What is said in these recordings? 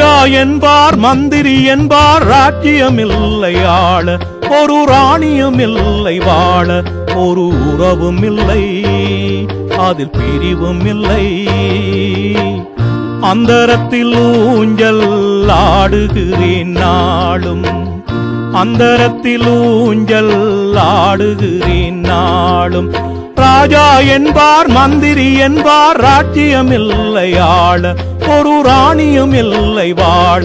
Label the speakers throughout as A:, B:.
A: ராஜா என்பார் மந்திரி என்பார் ராஜ்யமில்லை ஆள ஒரு ராணியும் இல்லை வாழ ஒரு உறவும் இல்லை அதில் பிரிவும் இல்லை அந்தரத்தில் ஊஞ்சல் ஆடுகிறேன் நாளும் அந்தரத்தில் ஊஞ்சல் ஆடுகிறேன் நாளும் ராஜா என்பார் மந்திரி என்பார் ராஜ்யம் இல்லை ஆள ஒரு ராணியும் இல்லை வாழ.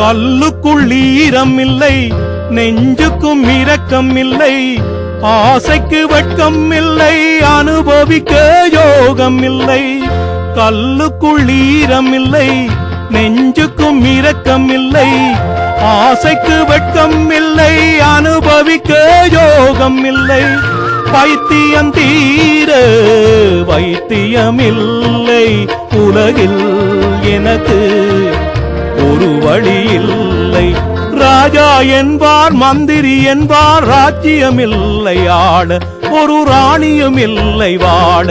A: கல்லுக்குள் ஈரம் இல்லை நெஞ்சுக்கும் இரக்கம் இல்லை ஆசைக்கு வெட்கம் இல்லை அனுபவிக்க யோகம் இல்லை கல்லுக்குள் ஈரம் இல்லை நெஞ்சுக்கும் இரக்கம் இல்லை ஆசைக்கு வெட்கம் இல்லை அனுபவிக்க யோகம் இல்லை பைத்தியம் தீர வைத்தியமில்லை உலகில் எனக்கு ஒரு வழி இல்லை. ராஜா என்பார் மந்திரி என்பார் ராஜ்யம் இல்லை ஒரு ராணியும் இல்லை வாட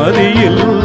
A: மதியில்